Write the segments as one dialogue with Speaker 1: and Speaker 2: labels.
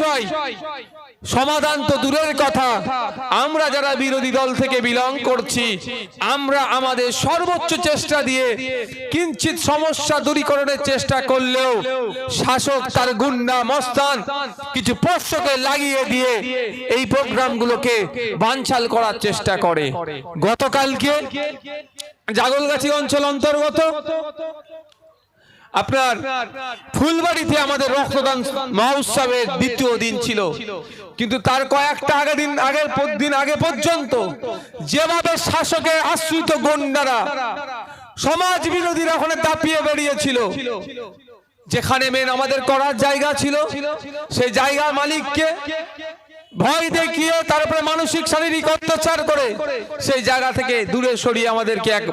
Speaker 1: বিষয় সমাধান তো দূরের কথা। আমরা যারা বিরোধী দল থেকে বিলং করছি, আমরা আমাদের সর্বোচ্চ চেষ্টা দিয়ে কিঞ্চিত সমস্যা দূরীকরণের চেষ্টা করলেও শাসক তার গুন্ডা মস্তান কিছু পোষ্যকে লাগিয়ে দিয়ে এই প্রোগ্রামগুলোকে বানচাল করার চেষ্টা করে। গতকালকে জাগলগাছি অঞ্চল অন্তর্গত আপনার ফুলবাড়িতে আমাদের রক্তদান মহোৎসবের দ্বিতীয় দিন ছিল। কিন্তু তার কয়েকটা আগে দিন, আগের দিন আগে পর্যন্ত যেভাবে শাসকের আশ্রিত গন্ডারা সমাজ বিরোধীরা ওখানে দাপিয়ে বেরিয়েছিল, যেখানে মেন আমাদের করার জায়গা ছিল, সেই জায়গার মালিককে ভয় দেখিয়ে তারপরে মানসিক শারীরিক অত্যাচার করে সেই জায়গা থেকে দূরে সরিয়ে আমাদেরকে এক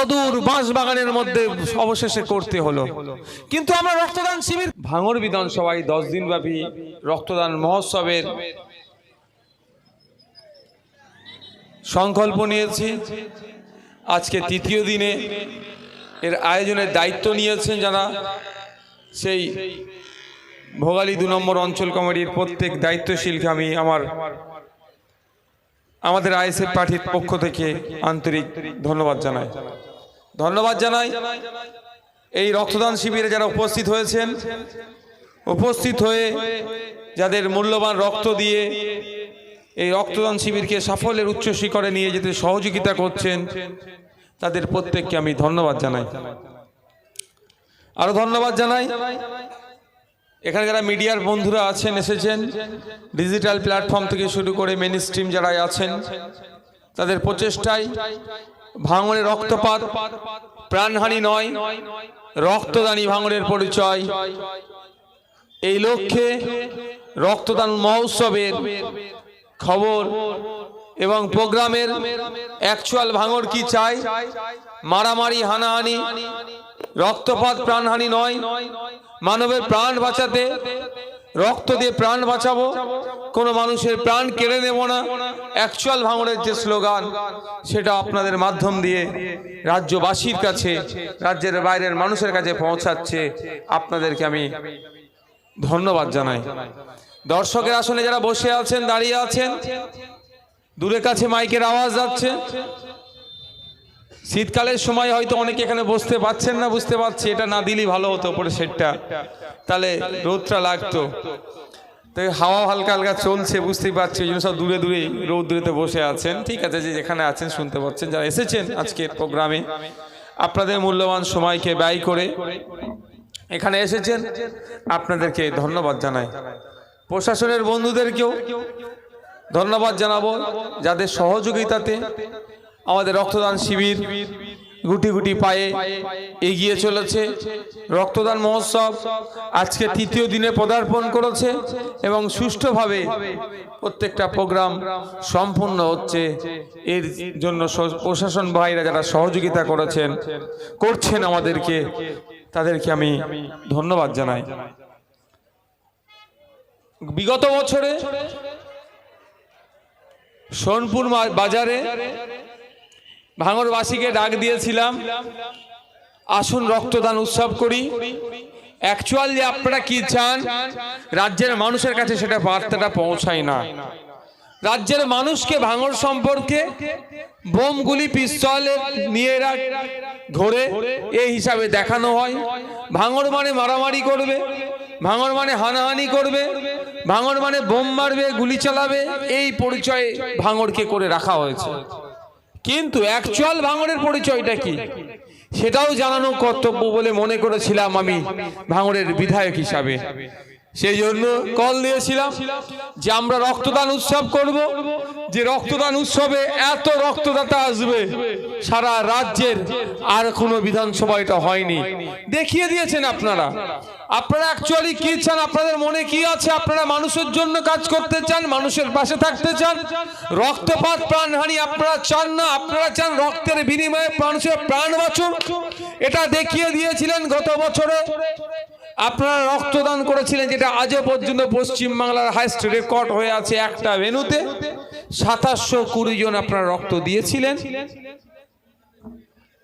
Speaker 1: অদূর বাঁশ বাগানের মধ্যে অবশেষে করতে হলো। কিন্তু আমরা রক্তদান শিবির ভাঙর বিধানসভায় দশ দিন ব্যাপী রক্তদান মহোৎসবের সংকল্প নিয়েছি। আজকে তৃতীয় দিনে এর আয়োজনের দায়িত্ব নিয়েছেন যারা। সেই ভোগালী দু নম্বর অঞ্চল কমিটির প্রত্যেক দায়িত্বশীলকে আমি আমার আমাদের আইএসএফ পার্টির পক্ষ থেকে আন্তরিক ধন্যবাদ জানাই। ধন্যবাদ জানাই এই রক্তদান শিবিরে যারা উপস্থিত হয়েছেন, উপস্থিত হয়ে যাদের মূল্যবান রক্ত দিয়ে এই রক্তদান শিবিরকে সাফল্যের উচ্চ শিখরে নিয়ে যেতে সহযোগিতা করছেন, তাদের প্রত্যেককে আমি ধন্যবাদ জানাই। আরও ধন্যবাদ জানাই। এখানে যারা মিডিয়ার বন্ধুরা আছেন, এসেছেন। ডিজিটাল প্ল্যাটফর্ম থেকে শুরু করে মেন স্ট্রিম যারা আছেন, তাদের প্রচেষ্টায় ভাঙনের রক্তপাত, প্রাণহানি নয়, রক্তদানী ভাঙনের পরিচয়। এই লক্ষ্যে রক্তদান মহোৎসবের খবর এবং প্রোগ্রামের অ্যাকচুয়াল ভাঙর কি চাই? মারামারি, হানাহানি, রক্তপাত, প্রাণহানি নয় মানবের প্রাণ বাঁচাতে, রক্ত দিয়ে প্রাণ বাঁচাবো, কোনো মানুষের প্রাণ কেড়ে নেব না। অ্যাকচুয়াল ভাঙড়ের যে স্লোগান, সেটা আপনাদের মাধ্যম দিয়ে রাজ্যবাসীর কাছে, রাজ্যের বাইরের মানুষের কাছে পৌঁছাচ্ছে, আপনাদেরকে আমি ধন্যবাদ জানাই। দর্শকের আসনে যারা বসে আছেন, দাঁড়িয়ে আছেন দূরে কাছে মাইকের আওয়াজ যাচ্ছে। শীতকালের সময় হয়তো অনেকে এখানে বসতে পাচ্ছেন না, বুঝতে পারছি। এটা না দিলেই ভালো হতো পরে সেটটা তাহলে রোদটা লাগতো। তো হাওয়া হালকা হালকা চলছে, বুঝতেই পারছি। ওই জন্য সব দূরে দূরে, রোদ দূরেতে বসে আছেন। ঠিক আছে, যে যেখানে আছেন শুনতে পাচ্ছেন। যারা এসেছেন আজকের প্রোগ্রামে, আপনাদের মূল্যবান সময়কে ব্যয় করে এখানে এসেছেন, আপনাদেরকে ধন্যবাদ জানাই। প্রশাসনের বন্ধুদেরকেও ধন্যবাদ জানাব, যাদের সহযোগিতাতে আমাদের রক্তদান শিবির গুটি গুটি পায়ে এগিয়ে চলেছে। রক্তদান মহোৎসব আজকে তৃতীয় দিনে পদার্পণ করেছে এবং সুষ্ঠুভাবে প্রত্যেকটা প্রোগ্রাম সম্পূর্ণ হচ্ছে। এর জন্য প্রশাসন ভাইরা যারা সহযোগিতা করেছেন, করছেন আমাদেরকে, তাদেরকে আমি ধন্যবাদ জানাই। বিগত বছরে সোনপুর বাজারে ভাঙরবাসীকে ডাক দিয়েছিলাম, আসুন রক্তদান উৎসব করি। অ্যাকচুয়ালি আপনারা কি চান? রাজ্যের মানুষের কাছে সেটা বার্তাটা পৌঁছায় না। রাজ্যের মানুষকে ভাঙর সম্পর্কে বোমগুলি, পিস্তল নিয়ে ঘোরে এই হিসাবে দেখানো হয়। ভাঙর মানে মারামারি করবে, ভাঙর মানে হানাহানি করবে, ভাঙর মানে বোম মারবে, গুলি চালাবে, এই পরিচয় ভাঙরকে করে রাখা হয়েছে। কিন্তু অ্যাকচুয়াল ভাঙরের পরিচয়টা কি? সেটাও জানানো কর্তব্য বলে মনে করেছিলাম আমি ভাঙরের বিধায়ক হিসাবে। সেই জন্য কল দিয়েছিলাম যে আমরা রক্তদান উৎসব করব। যে রক্তদান উৎসবে এত রক্তদাতা আসবে, সারা রাজ্যের আর কোনো বিধানসভা এটা হয়নি। দেখিয়ে দিয়েছেন আপনারা। আপনারা অ্যাকচুয়ালি কি চান? আপনাদের মনে কি আছে? আপনারা মানুষের জন্য কাজ করতে চান, মানুষের পাশে থাকতে চান? রক্তপাত প্রাণহানি আপনারা চান না? আপনারা চান রক্তের বিনিময়ে মানুষের প্রাণ বাঁচুক? এটা দেখিয়ে দিয়েছিলেন গত বছরে। আপনারা রক্তদান করেছিলেন যেটা আজও পর্যন্ত পশ্চিমবাংলার হাইস্ট রেকর্ড হয়ে আছে একটা ভেনুতে সাতাশশো কুড়ি জন আপনারা রক্ত দিয়েছিলেন।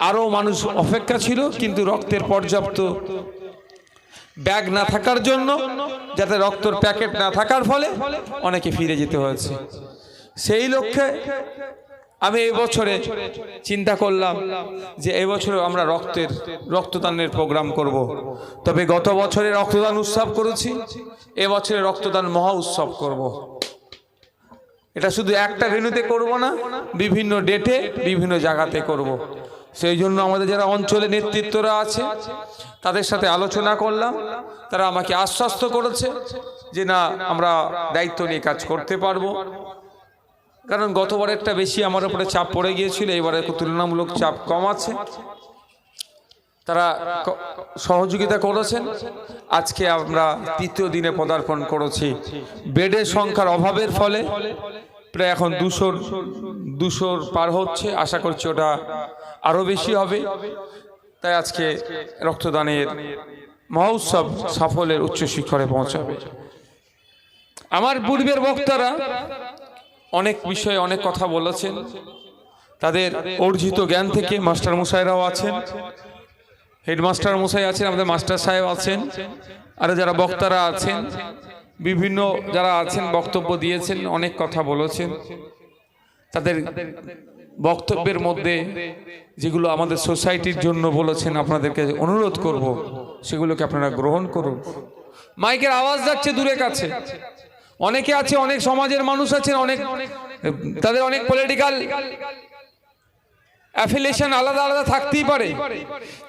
Speaker 1: আরও মানুষ অপেক্ষা ছিল, কিন্তু রক্তের পর্যাপ্ত ব্যাগ না থাকার জন্য, যাতে রক্তর প্যাকেট না থাকার ফলে অনেকে ফিরে যেতে হয়েছে। সেই লক্ষ্যে আমি এই বছরে চিন্তা করলাম যে এই বছরে আমরা রক্তের, রক্তদানের প্রোগ্রাম করব। তবে গত বছরে রক্তদান উৎসব করেছি এবছরে রক্তদান মহা উৎসব করব। এটা শুধু একটা ভেন্যুতে করব না, বিভিন্ন ডেটে, বিভিন্ন জায়গাতে করব। সেই জন্য আমাদের যারা অঞ্চলে নেতৃত্বরা আছে, তাদের সাথে আলোচনা করলাম তারা আমাকে আশ্বস্ত করেছে যে না, আমরা দায়িত্ব নিয়ে কাজ করতে পারব কারণ গতবারেরটা বেশি আমার উপরে চাপ পড়ে গিয়েছিল, এবারে তুলনামূলক চাপ কম আছে। তারা সহযোগিতা করেছেন। আজকে আমরা তৃতীয় দিনে পদার্পণ করেছি। বেডের সংখ্যার অভাবের ফলে প্রায় এখন দুশোর দুশোর পার হচ্ছে। আশা করছি ওটা আরও বেশি হবে। তাই আজকে রক্তদানের মহোৎসব সাফল্যের উচ্চ শিখরে পৌঁছাবে। আমার পূর্বের বক্তারা অনেক বিষয়ে অনেক কথা বলেছেন। তাদের অর্জিত জ্ঞান থেকে মাস্টার মশাইরাও আছেন। হেডমাস্টার মশাই আছেন, আমাদের মাস্টার সাহেব আছেন, আর যারা বক্তারা আছেন, বিভিন্ন যারা আছেন, বক্তব্য দিয়েছেন, অনেক কথা বলেছেন। তাদের বক্তব্যের মধ্যে যেগুলো আমাদের সোসাইটির জন্য বলেছেন, আপনাদেরকে অনুরোধ করব, সেগুলোকে আপনারা গ্রহণ করুন। মাইকের আওয়াজ যাচ্ছে দূরে কাছে। অনেকে আছে, অনেক সমাজের মানুষ আছে অনেক, তাদের অনেক পলিটিক্যাল অ্যাফিলিয়েশন আলাদা আলাদা থাকতেই পারে।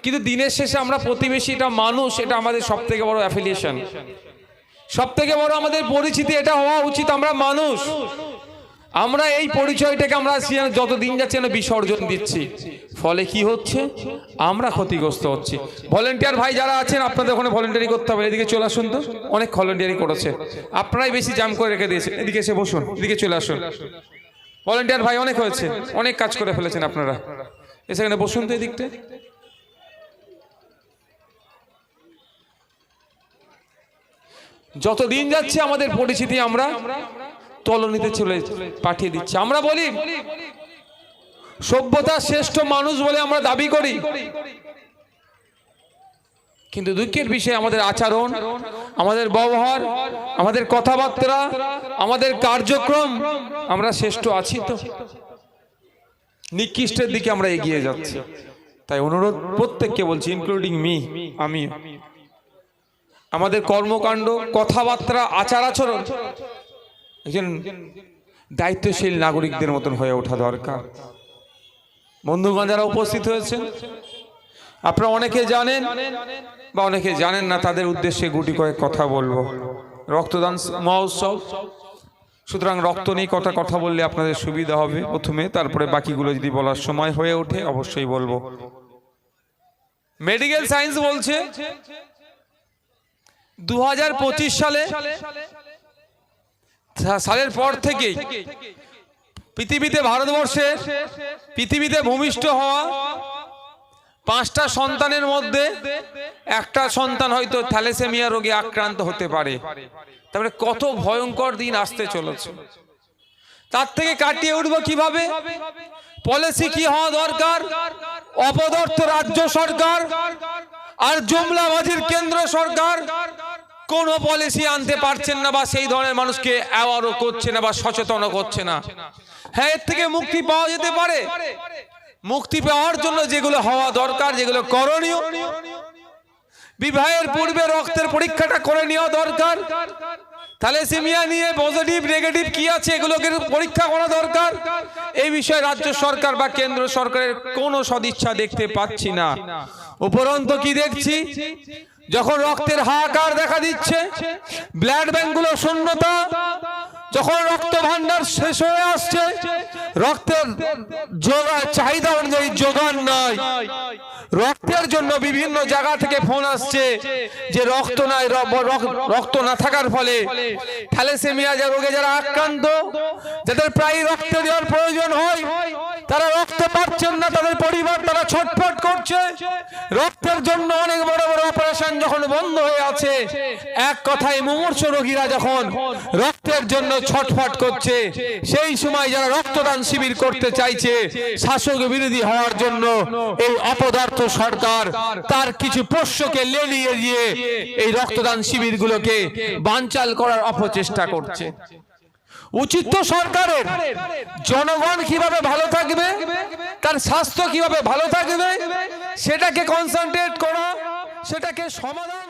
Speaker 1: কিন্তু দিনের শেষে আমরা প্রতিবেশী এটা মানুষ, এটা আমাদের সব থেকে বড় অ্যাফিলিয়েশন সব থেকে বড় আমাদের পরিচিতি এটা হওয়া উচিত, আমরা মানুষ। আমরা এই পরিচয়টাকে আমরা যত দিন যাচ্ছে না বিসর্জন দিচ্ছি। ফলে কি হচ্ছে? আমরা ক্ষতিগ্রস্ত হচ্ছি। ভলেন্টিয়ার ভাই যারা আছেন, আপনাদের ওখানে ভলেন্টিয়ারি করতে হবে। এদিকে চলে আসুন তো। অনেক ভলেন্টিয়ারি করেছে। আপনারাই বেশি জাম করে রেখে দিয়েছেন এদিকে এসে বসুন। এদিকে চলে আসুন। ভলেন্টিয়ার ভাই অনেক হয়েছে। অনেক কাজ করে ফেলেছেন আপনারা। এখানে বসুন তো এদিকটা। যত দিন যাচ্ছে আমাদের পরিচিতি আমরা তলনিতে চলে পাঠিয়ে দিচ্ছে। আমরা বলি সভ্যতার শ্রেষ্ঠ মানুষ বলে আমরা দাবি করি। কিন্তু দুঃখের বিষয়, আমাদের আচরণ, আমাদের ব্যবহার, আমাদের কথাবার্তা, আমাদের কার্যক্রম, আমরা শ্রেষ্ঠ আছি তো। নিকৃষ্টের দিকে আমরা এগিয়ে যাচ্ছি। তাই অনুরোধ প্রত্যেককে বলছি ইনক্লুডিং মি আমি আমাদের কর্মকাণ্ড, কথাবার্তা আচার আচরণ একজন দায়িত্বশীল নাগরিকদের মতন হয়ে ওঠা দরকার। বন্ধুগণ, যারা উপস্থিত হয়েছেন, আপনারা অনেকে জানেন বা অনেকে জানেন না তাদের উদ্দেশ্যে গুটি কয়েক কথা বলব। রক্তদান মহোৎসব। সুতরাং রক্ত নিয়ে কটা কথা বললে আপনাদের সুবিধা হবে প্রথমে, তারপরে বাকিগুলো যদি বলার সময় হয়ে ওঠে, অবশ্যই বলব। মেডিকেল সায়েন্স বলছে দু হাজার পঁচিশ সালে সালের পর থেকেই পৃথিবীতে ভারতবর্ষে পৃথিবীতে ভূমিষ্ঠ হওয়া পাঁচটা সন্তানের মধ্যে একটা সন্তান হয়তো থ্যালেসেমিয়া রোগে আক্রান্ত হতে পারে। তারপরে কত ভয়ঙ্কর দিন আসতে চলেছে। তার থেকে কাটিয়ে উঠবো কীভাবে? পলিসি কি হওয়া দরকার? অপদার্থ রাজ্য সরকার আর জুমলাবাজির কেন্দ্র সরকার কোনো পলিসি আনতে পারছেন না বা সেই ধরনের মানুষকে অ্যাওয়ারও করছে না বা সচেতনও করছে না। হ্যাঁ এর থেকে মুক্তি পাওয়া যেতে পারে। মুক্তি পাওয়ার জন্য যেগুলো হওয়া দরকার, যেগুলো করণীয়, বিবাহের পূর্বে রক্তের পরীক্ষাটা করে নেওয়া দরকার। তাহলে থ্যালেসেমিয়া নিয়ে পজিটিভ নেগেটিভ কি আছে এগুলোকে পরীক্ষা করা দরকার। এই বিষয়ে রাজ্য সরকার বা কেন্দ্র সরকারের কোনো সদিচ্ছা দেখতে পাচ্ছি না। উপরন্ত কি দেখছি? যখন রক্তের হাহাকার দেখা দিচ্ছে, ব্লাড ব্যাংকগুলো শূন্যতা, যখন রক্ত ভান্ডার শেষ হয়ে আসছে, রক্তের চাহিদা অনুযায়ী যোগান নাই। রক্তের জন্য বিভিন্ন জায়গা থেকে ফোন আসছে যে রক্ত নাই রক্ত না থাকার ফলে থ্যালেসেমিয়া যা রোগে যারা আক্রান্ত, যাদের প্রায় রক্ত দেওয়ার প্রয়োজন হয়, তারা রক্ত পাচ্ছেন না, তাদের পরিবার তারা ছটফট করছে। রক্তের জন্য অনেক বড় যখন বন্ধ হয়ে আছে, এক কথায় মুমূর্ষ রোগীরা যখন রক্তের জন্য ছটফট করছে, সেই সময় যারা রক্তদান শিবির করতে চাইছে, শাসক বিরোধী হওয়ার জন্য এই অপদার্থ সরকার তার কিছু পোষ্যকে লেলিয়ে দিয়ে এই রক্তদান শিবিরগুলোকে বানচাল করার অপচেষ্টা করছে। উচিত তো সরকারের। জনগণ কীভাবে ভালো থাকবে, তার স্বাস্থ্য কীভাবে ভালো থাকবে, সেটাকে কনসেন্ট্রেট করা সেটাকে সমাধান